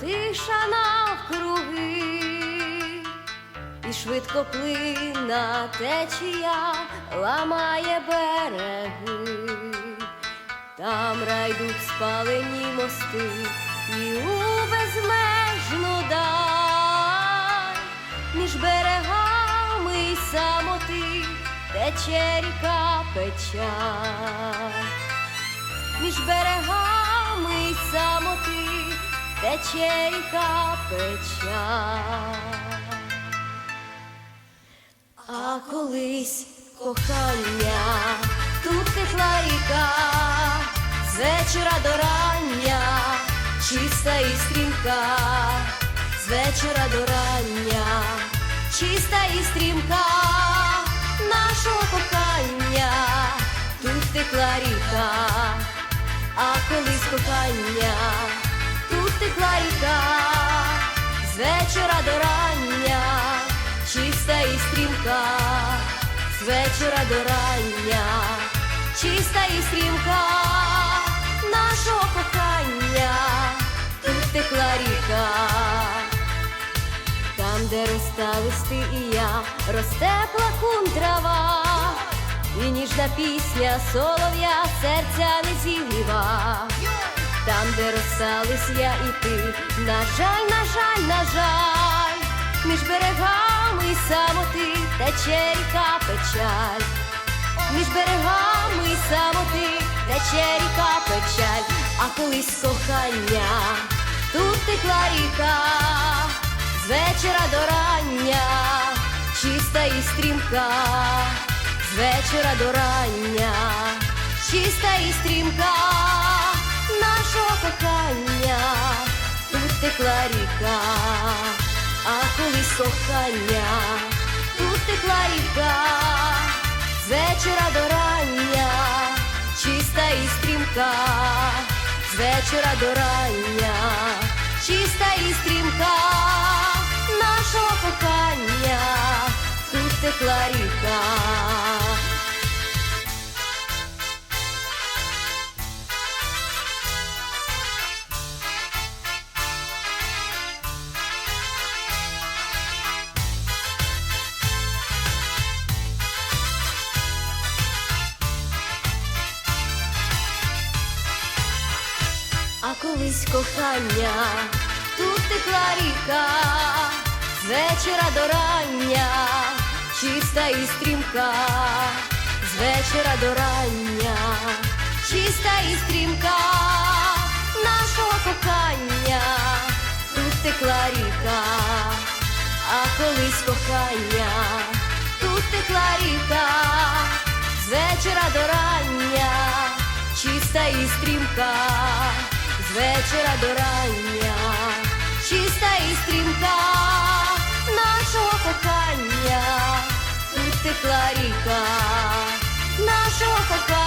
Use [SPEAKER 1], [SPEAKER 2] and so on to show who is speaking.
[SPEAKER 1] тиша навкруги, і швидко плина течія ламає береги, там райдуть спалені мости і у безмежну даль. Між берегами й самоти тече ріка печаль. Між берегами й самоти тече ріка печаль. А колись кохання, тут текла ріка, з вечора до рання, чиста і стрімка, з вечора до рання, чиста і стрімка. Нашого кохання, тут текла ріка, а колись кохання, вечора до рання, чиста і стрімка, з вечора до рання, чиста і стрімка нашого кохання, тут текла ріка. Там, де росте листи і я, росте плакун трава, і ніжна пісня солов'я серця не зігріва. Де розстались я і ти, на жаль, на жаль, на жаль, між берегами самоти тече ріка печаль, між берегами самоти тече ріка печаль, а колись кохання, тут текла ріка, з вечора до рання, чиста і стрімка, з вечора до рання, чиста і стрімка нашого кохання, тут текла ріка, а колись кохання, тут текла ріка, з вечора до рання, чиста і стрімка, з вечора до рання, чиста і стрімка. Нашого кохання, тут текла ріка. А колись кохання, тут текла ріка, з вечора до рання, чиста і стрімка, з вечора до рання, чиста і стрімка нашого кохання, тут текла ріка, а колись кохання, тут текла ріка, з вечора до рання, чиста і стрімка, з вечора до рання, чиста і стрімка нашого кохання, тут текла ріка, нашого кохання.